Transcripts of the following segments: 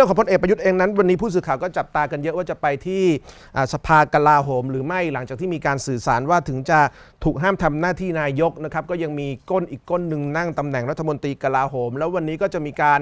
รื่องของพลเอกประยุทธ์เองนั้น วันนี้ผู้สื่อข่าวก็จับตากันเยอะว่าจะไปที่สภากลาโหม หรือไม่หลังจากที่มีการสื่อสารว่าถึงจะถูกห้ามทำหน้าที่นายกนะครับก็ยังมีก้นอีกก้นหนึ่งนั่งตำแหน่งรัฐมนตรีกลาโหม แล้ววันนี้ก็จะมีการ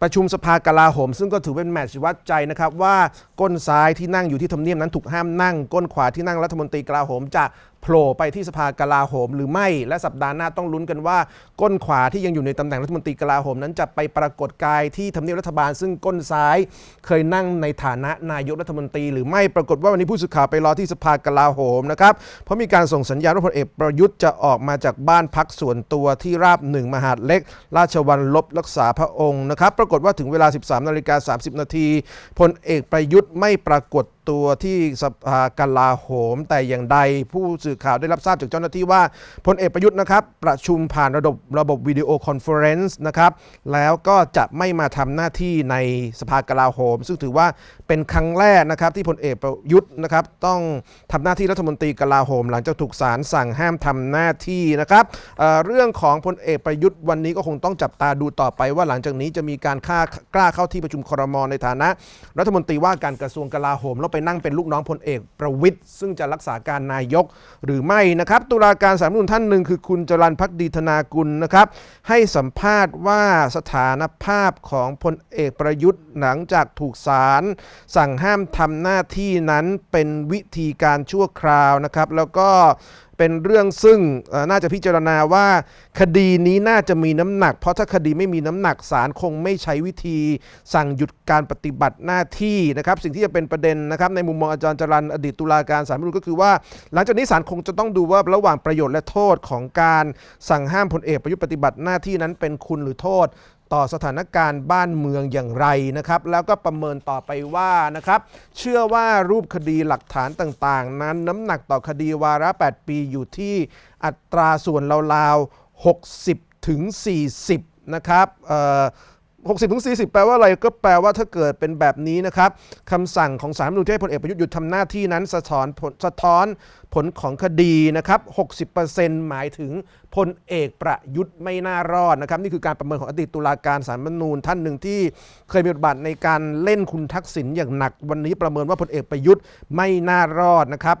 ประชุมสภากลาโหม ซึ่งก็ถือเป็นแมตช์วัดใจนะครับว่าก้นซ้ายที่นั่งอยู่ที่ทำเนียบนั้นถูกห้ามนั่ง ก้นขวาที่นั่งรัฐมนตรีกลาโหมจะโผล่ไปที่สภากลาโหมหรือไม่ และสัปดาห์หน้าต้องลุ้นกันว่า ก้นขวาที่ยังอยู่ในตำแหน่งรัฐมนตรีกลาโหมนั้นจะไปปรากฏกายที่ทำเนียบรัฐบาล ซึ่งก้นซ้าย เคยนั่งในฐานะนายกรัฐมนตรี หรือไม่ปรากฏว่าวันนี้ผู้สื่อข่าวไปรอที่สภากลาโหมนะครับเพราะมีการส่งสัญญาณว่าพลเอกประยุทธ์จะออกมาจากบ้านพักส่วนตัวที่ราบหนึ่งมหาดเล็ก ราชวัลลบรักษาพระองค์นะครับปรากฏว่าถึงเวลา 13นาฬิกา30นาทีพลเอกประยุทธ์ไม่ปรากฏ ตัวที่สภากลาโหม แต่อย่างใดผู้สื่อข่าวได้รับทราบจากเจ้าหน้าที่ว่าพลเอกประยุทธ์นะครับ ประชุมผ่านระบบระบบวิดีโอคอนเฟอเรนซ์นะครับ แล้วก็จะไม่มาทำหน้าที่ในสภากลาโหม ซึ่งถือว่าเป็นครั้งแรกนะครับ ที่พลเอกประยุทธ์นะครับ ต้องทำหน้าที่รัฐมนตรีกลาโหม หลังจากถูกศาลสั่งห้ามทำหน้าที่นะครับเเรื่องของพลเอกประยุทธ์วันนี้ก็คงต้องจับตาดูต่อไปว่าหลังจากนี้จะมีการกล้าเข้าที่ประชุมครมในฐานะ รัฐมนตรีว่าการกระทรวงกลาโหมแล้วไปนั่งเป็นลูกน้องพลเอกประวิทย์ซึ่งจะรักษาการนายกหรือไม่นะครับ ตุลาการสาลรฐมนุนท่านหนึ่งคือคุณจรันพักดีธนากุลนะครับ ให้สัมภาษณ์ว่าสถานภาพของพลเอกประยุทธ์หลังจากถูกศาลสั่งห้ามทำหน้าที่นั้นเป็นวิธีการชั่วคราวนะครับ แล้วก็ เป็นเรื่องซึ่งน่าจะพิจารณาว่าคดีนี้น่าจะมีน้ำหนัก เพราะถ้าคดีไม่มีน้ำหนักศาลคงไม่ใช้วิธีสั่งหยุดการปฏิบัติหน้าที่นะครับสิ่งที่จะเป็นประเด็นนะครับในมุมมองอาจารย์จรันอดีตตุลาการศาลรัฐธรรมนูญก็คือว่า หลังจากนี้ศาลคงจะต้องดูว่าระหว่างประโยชน์และโทษของการสั่งห้ามพลเอกประยุทธ์ปฏิบัติหน้าที่นั้นเป็นคุณหรือโทษ ต่อสถานการณ์บ้านเมืองอย่างไรนะครับ แล้วก็ประเมินต่อไปว่านะครับ เชื่อว่ารูปคดีหลักฐานต่างๆ นั้นน้ำหนักต่อคดีวาระ 8 ปีอยู่ที่อัตราส่วนราวๆ 60 ถึง 40 นะครับเอ่อ60ถึง40แปลว่าอะไรก็แปลว่าถ้าเกิดเป็นแบบนี้นะครับคำสั่งของศารัฐมนูญที่ให้พลเอกประยุทธ์หยุดทำหน้าที่นั้นสะท้อนสะท้อนผลของคดีนะครับ60%หมายถึงพลเอกประยุทธ์ไม่น่ารอดนะครับ นี่คือการประเมินของอดีตตุลาการศารัฐธรรมนูญท่านหนึ่งที่เคยมีบทบาทในการเล่นคุณทักษิณอย่างหนัก วันนี้ประเมินว่าพลเอกประยุทธ์ไม่น่ารอดนะครับ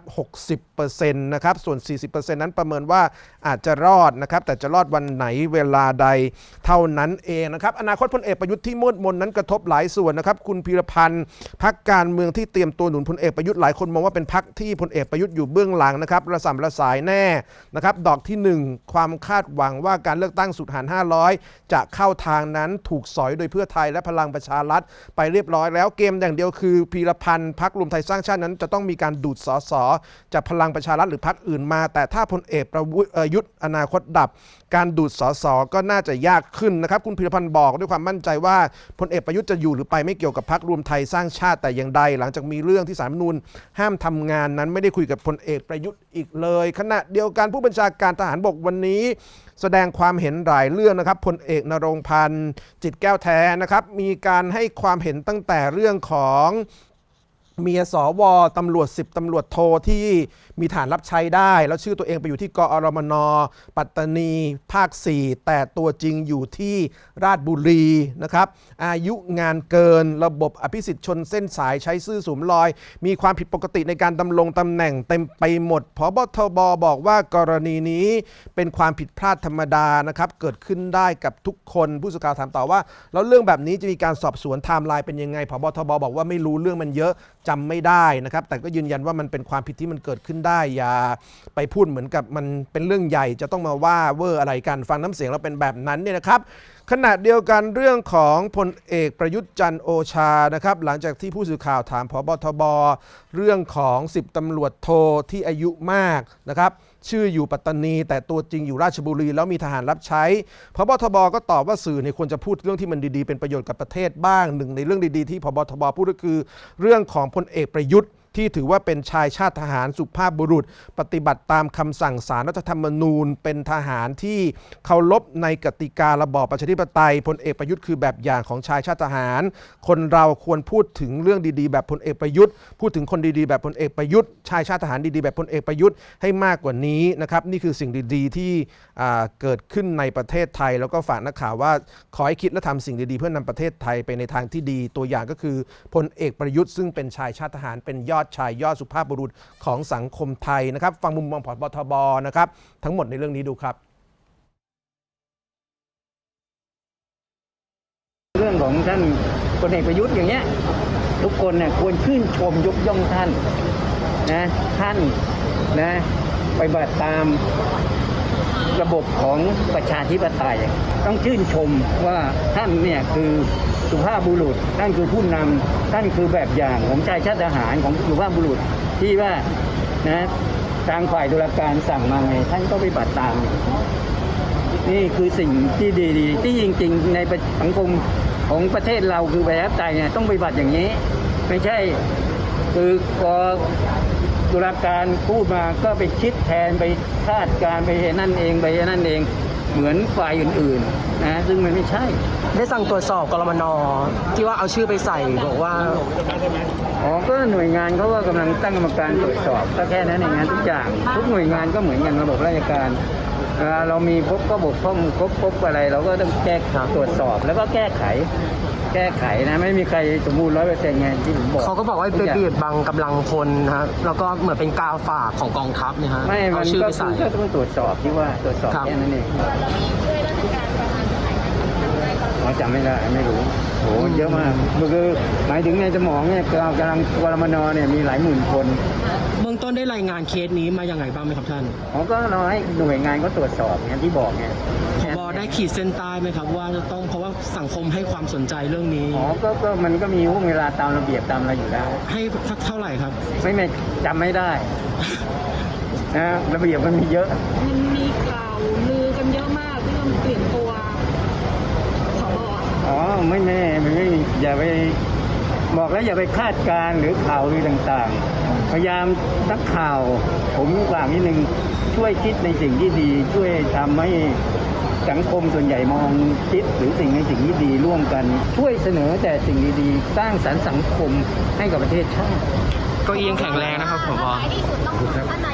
60%นะครับ ส่วน 40%นั้นประเมินว่าอาจจะรอดนะครับ แต่จะรอดวันไหนเวลาใดเท่านั้นเองนะครับ อนาคตพลเอกประยุทธ์ที่มืดมนนั้นกระทบหลายส่วนนะครับ คุณพีรพันธ์พักการเมืองที่เตรียมตัวหนุนพลเอกประยุทธ์หลายคนมองว่าเป็นพักที่พลเอกประยุทธ์อยู่เบื้องหลังนะครับระสำระสายแน่นะครับดอกที่หนึ่งความคาดหวังว่าการเลือกตั้งสุดหาร 500 จะเข้าทางนั้นถูกสอยโดยเพื่อไทยและพลังประชารัฐไปเรียบร้อยแล้วเกมอย่างเดียวคือพีรพันธ์พักรวมไทยสร้างชาตินั้น จะต้องมีการดูดสอสอจากพลังประชารัฐหรือพักอื่นมา แต่ถ้าพลเอกประยุทธ์อนาคตดับ การดูดสอสอก็น่าจะยากขึ้นนะครับคุณพีรพันธ์บอกด้วยความมั่นใจว่าพลเอกประยุทธ์จะอยู่หรือไปไม่เกี่ยวกับพักรวมไทยสร้างชาติแต่อย่างใด หลังจากมีเรื่องที่สารมนูญห้ามทำงานนั้นไม่ได้คุยกับพลเอกประยุทธ์อีกเลย ขณะเดียวกันผู้บัญชาการทหารบกวันนี้ แสดงความเห็นหลายเรื่องนะครับพลเอกนรงพันธ์จิตแก้วแท้นะครับมีการให้ความเห็นตั้งแต่เรื่องของ เมียสวตำรวจ 10ตำรวจโทที่มีฐานรับใช้ได้ แล้วชื่อตัวเองไปอยู่ที่กอรมน ปัตตานี ภาค 4 แต่ตัวจริงอยู่ที่ราชบุรีนะครับ อายุงานเกินระบบอภิสิทธิ์ชนเส้นสายใช้ซื่อสวมรอย มีความผิดปกติในการดำรงตำแหน่งเต็มไปหมดพบทบบอกว่ากรณีนี้เป็นความผิดพลาดธรรมดานะครับเกิดขึ้นได้กับทุกคนผู้สื่อข่าวถามต่อว่า แล้วเรื่องแบบนี้จะมีการสอบสวนไทม์ไลน์เป็นยังไงพบทบบอกว่าไม่รู้เรื่องมันเยอะจำไม่ได้นะครับ แต่ก็ยืนยันว่ามันเป็นความผิดที่มันเกิดขึ้นได้ อย่าไปพูดเหมือนกับมันเป็นเรื่องใหญ่จะต้องมาว่าเวอร์อะไรกันฟังน้ำเสียงเราเป็นแบบนั้นเนี่ยนะครับขณะเดียวกันเรื่องของพลเอกประยุทธ์จันโอชานะครับ หลังจากที่ผู้สื่อข่าวถามพบทบ เรื่องของ 10ตำรวจโทที่อายุมากนะครับ ชื่ออยู่ปัตตานี แต่ตัวจริงอยู่ราชบุรี แล้วมีทหารรับใช้พบทบก็ตอบว่าสื่อเนี่ยควรจะพูดเรื่องที่มันดีๆ เป็นประโยชน์กับประเทศบ้างหนึ่งในเรื่องดีๆที่พบทบพูดก็คือ เรื่องของพลเอกประยุทธ์ ที่ถือว่าเป็นชายชาติทหารสุภาพบุรุษ ปฏิบัติตามคำสั่งสารรัฐธรรมนูญ เป็นทหารที่เคารพในกติการะบอบประชาธิปไตยพลเอกประยุทธ์คือแบบอย่างของชายชาติทหาร คนเราควรพูดถึงเรื่องดีๆ แบบพลเอกประยุทธ์ พูดถึงคนดีๆ แบบพลเอกประยุทธ์ชายชาติทหารดีๆ แบบพลเอกประยุทธ์ให้มากกว่านี้นะครับนี่คือสิ่งดีๆ ที่เกิดขึ้นในประเทศไทย แล้วก็ฝากนักข่าวว่าขอให้คิดและทำสิ่งดีๆ เพื่อนำประเทศไทยไปในทางที่ดี ตัวอย่างก็คือพลเอกประยุทธ์ซึ่งเป็นชายชาติทหารเป็นยอดชายยอดสุภาพบุรุษของสังคมไทยนะครับ ฟังมุมมองผอบทบนะครับ ทั้งหมดในเรื่องนี้ดูครับ เรื่องของท่านพลเอกประยุทธ์อย่างเงี้ยทุกคนเนี่ยควรชื่นชมยกย่องท่านนะท่านนะไปบัติตามระบบของประชาธิปไตย ต้องชื่นชมว่าท่านเนี่ยคือ สุภาพบุรุษ ท่านคือผู้นำท่านคือแบบอย่างของชายชาติทหารของสุภาพบุรุษที่ว่านะทางฝ่ายตุลาการสั่งมาไงท่านก็ไปบัติตาม นี่คือสิ่งที่ดีๆ ที่จริงๆ ในสังคมของประเทศเราคือประชาธิปไตยเนี่ยต้องปฏิบัติอย่างนี้ ไม่ใช่คือพอตุลาการพูดมาก็ไปคิดแทนไปคาดการณ์ไปนั่นเองไปนั่นเอง เหมือนฝ่ายอื่นๆนะซึ่งมันไม่ใช่ ได้สั่งตรวจสอบกรมนที่ว่าเอาชื่อไปใส่บอกว่า อ๋อก็หน่วยงานเขาก็กำลังตั้งกรรมการตรวจสอบก็แค่นั้นเองนะทุกอย่างทุกหน่วยงานก็เหมือนกันระบบราชการ เวลาเรามีพบก็บกพร่องพบพบอะไร เราก็ต้องแก้ตรวจสอบแล้วก็แก้ไข แก้ไขนะไม่มีใครสมบูรณ์ร้อยเปอร์เซ็นต์ไงที่ผมบอกเขาก็บอกว่าทุไปย่งเบียดบังกำลังพลนะฮะแล้วก็เหมือนเป็นกาวฝากของกองทัพเนี่ยฮะไม่เอามันชื่อก็ไปใส่คือก็ต้องตรวจสอบที่ว่าตรวจสอบครับแค่นั้นเอง อ๋อจำไม่ได้ไม่รู้โหเยอะมากคือหมายถึงในสมองเนี่ยกำลังกำลังกรมนเนี่ยมีหลายหมื่นคนเบื้องต้นได้รายงานเคสนี้มาอย่างไรบ้างไหมครับท่านผมก็เราให้หน่วยงานก็ตรวจสอบอย่างที่บอกไงพบได้ขีดเส้นใต้ไหมครับว่าจะต้องเพราะว่าสังคมให้ความสนใจเรื่องนี้ อ๋อก็ก็มันก็มีห่วงเวลาตามระเบียบตามอะไรอยู่แล้ว ให้สักเท่าไหร่ครับ ไม่ไม่จำไม่ได้นะระเบียบมันมีเยอะ มันมีข่าวลือกันเยอะมากเรื่องเปลี่ยนตัวผบ อะอ๋อไม่แน่ไม่ไม่อย่าไปบอกแล้วอย่าไปคาดการณ์หรือข่าวลือต่างๆ พยายามนักข่าว ผมฝากนิดนึงช่วยคิดในสิ่งที่ดี ช่วยทำให้สังคมส่วนใหญ่มองคิดหรือสิ่งในสิ่งที่ดีร่วมกัน ช่วยเสนอแต่สิ่งดีๆ สร้างสรรค์สังคมให้กับประเทศชาติ ก็เอียงแข็งแรงนะครับผมว่าท้ายที่สุดต้องท่านนา